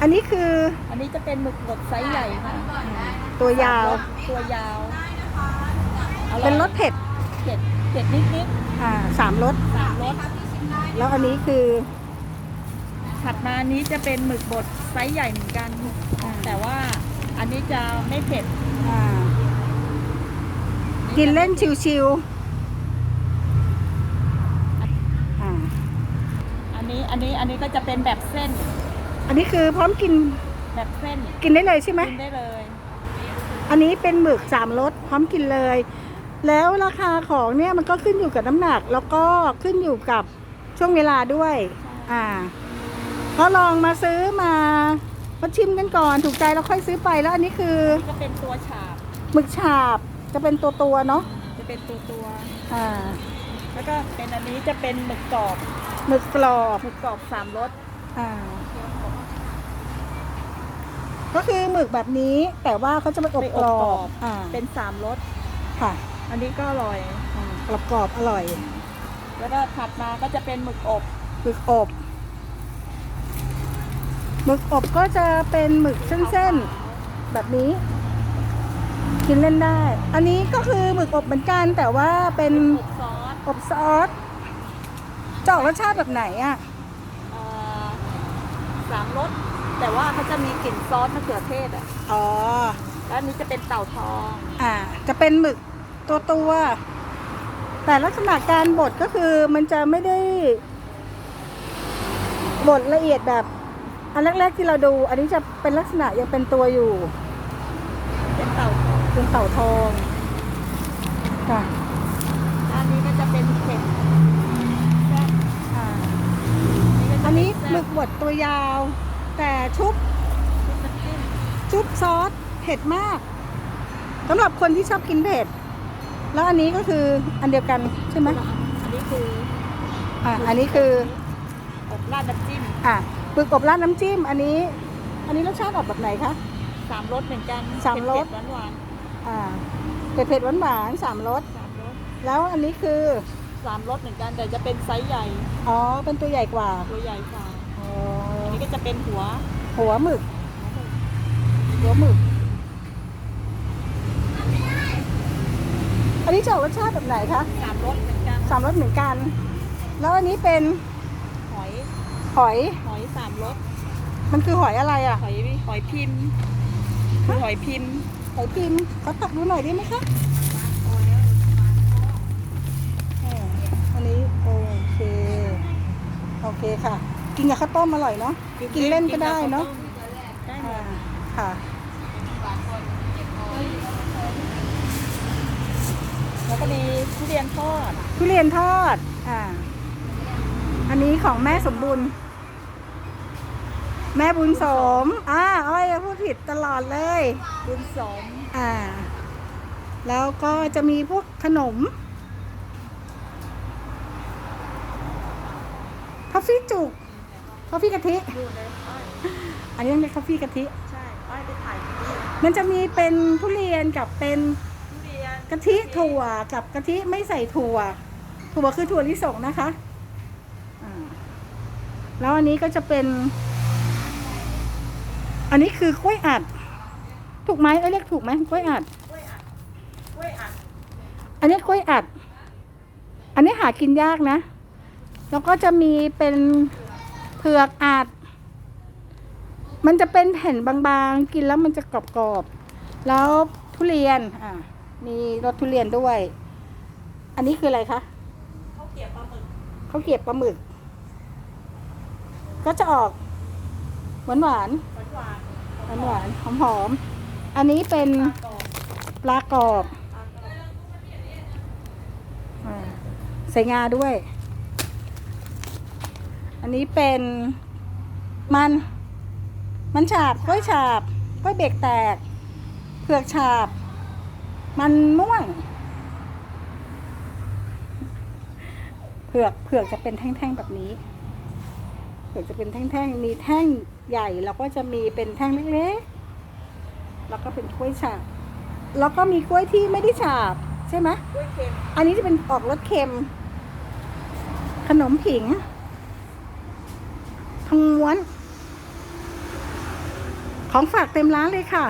อันนี้คืออันนี้จะเป็นหมึกบดไซส์ใหญ่ค่ะตัวยาว ตัวยาวออยเป็นรสเผ็ดเผ็ดเผ็ดนิดอ่าสามรส ๆสามรสแล้วอันนี้คือ ถัดมาอันนี้จะเป็นหมึกบดไซส์ใหญ่เหมือนกัน อ่า แต่ว่าอันนี้จะไม่เผ็ดอ่ากินเล่นชิวๆอ่าอันนี้อันนี้อันนี้ก็จะเป็นแบบเส้น อันนี้คือพร้อมกินแบบเส้นกินได้เลยใช่ไหมกินได้เลย อันนี้เป็นหมึกสามรสพร้อมกินเลย แล้วราคาของเนี่ยมันก็ขึ้นอยู่กับน้ำหนัก แล้วก็ขึ้นอยู่กับช่วงเวลาด้วย อ่าก็ลองมาซื้อมามาชิมกันก่อนถูกใจแล้วค่อยซื้อไปแล้วอันนี้คือนี่ก็เป็นตัวฉาบ หมึกฉาบจะเป็นตัวตัวๆเนาะจะเป็นตัวตัวอ่าๆแล้วก็เป็นอันนี้จะเป็นหมึกกรอบหมึกกรอบหมึกกรอบสามรสอ่า ก็คือหมึกแบบนี้แต่ว่าเขาจะมาอบกรอบอ่าเป็นสามรสค่ะ อันนี้ก็อร่อยกรอบกรอบๆอร่อย แล้วก็ถัดมาก็จะเป็นหมึกอบหมึกอบหมึกอบก็จะเป็นหมึกเส้นๆแบบนี้ กินเล่นได้ อันนี้ก็คือหมึกอบเหมือนกันแต่ว่าเป็นอบซอสอบซอสจะออกรสชาติแบบไหนอะเอ่อสามรส แต่ว่าเขาจะมีกลิ่นซอสมะเขือเทศอะอ๋อ แล้วอันนี้จะเป็นเต่าทอง อ่า จะเป็นหมึกตัวตัวๆแต่ลักษณะการบดก็คือมันจะไม่ได้บดละเอียดแบบ อันแรกๆที่เราดู อันนี้จะเป็นลักษณะยังเป็นตัวอยู่ เป็นเต่าทองเป็นเต่าทองค่ะอันนี้ก็จะเป็นเผ็ดแซ่บอ่าก็จะอันนี้เป็หมึแซ่กบดตัวยาว แต่ชุบชุบน้ำจิ้มชุบซอสเผ็ดมากสำหรับคนที่ชอบกินเผ็ด แล้วอันนี้ก็คืออันเดียวกันใช่ไหมอันนี้คืออ่าอันนี้คืออบราดน้ำจิ้มอะปึกกบราดน้ำจิ้ม อันนี้ อันนี้รสชาติออกแบบไหนคะสามรสเหมือนกันสามรสเผ็ดๆหวานอ่าเผ็ดเผ็ดหวานหวานๆสามรสๆสามรสแล้วอันนี้คือสามรสเหมือนกันแต่จะเป็นไซส์ใหญ่ อ๋อ เป็นตัวใหญ่กว่า ตัวใหญ่กว่าอ๋ออั นนี้ก็จะเป็นหัว หัวหมึก หัวหมึก อันนี้จะออกรสชาติแบบไหนคะสามรสเหมือนกันสามรสเหมือนกัน แล้วอันนี้เป็นหอย หอย หอยสามรส มันคือหอยอะไรอะ หอยหอยพิมพ์คือหอยพิมพ์ หอยพิมพ์เขาตักดูหน่อยได้ไหมคะอ่าอันนี้โอเค โอเคค่ะ กินกับข้าวต้มอร่อยเนาะกินเล่นก็ได้เนาะได้หมอ่าดค่ะ แล้วก็มีทุเรียนทอดทุเรียนทอดอ่าอันนี้ของแม่สมบุญแม่บุญสม อ่า อ้อยพูดผิดตลอดเลย บุญสม อ่า แล้วก็จะมีพวกขนมทอฟฟี่จุก ทอฟฟี่กะทิดูเลยอ้อยอันนี้เรียกทอฟฟี่กะทิ ใช่อ้อยไปถ่ายที่นี่มันจะมีเป็นทุเรียนกับเป็นทุเรียนกะทิถั่วกับกะทิไม่ใส่ถั่ว ถั่วคือถั่วลิสงนะคะอ่าแล้วอันนี้ก็จะเป็น อันนี้คือกล้วยอัด ถูกไหมเอ้ยเรียกถูกไหมกล้วยอัด กล้วยอัดกล้วยอัดอันนี้กล้วยอัด อันนี้หากินยากนะ แล้วก็จะมีเป็นเผือกอัด มันจะเป็นแผ่นบางๆ กินแล้วมันจะกรอบๆ แล้วทุเรียน อ่ามีรสทุเรียนด้วย อันนี้คืออะไรคะข้าวเกรียบปลาหมึกข้าวเกรียบปลาหมึก ก็จะออกหวานหวานหวานหวานหวานหวานๆหอมๆอันนี้เป็นปลากรอบปลากรอบปลากรอบอ่าใส่งาด้วย อันนี้เป็นมัน มันฉาบกล้วยฉาบกล้วยเบรกแตกเผือกฉาบ มันม่วงเผือกเผือกจะเป็นแท่งๆแบบนี้เผือกจะเป็นแท่งๆมีแท่งใหญ่แล้วก็จะมีเป็นแท่งเล็กๆแล้วก็เป็นกล้วยฉาบแล้วก็มีกล้วยที่ไม่ได้ฉาบใช่ไหมกล้วยเค็มอันนี้จะเป็นออกรสเค็ม ขนมผิงทอง ม้วน ของฝากเต็มร้านเลยค่ะ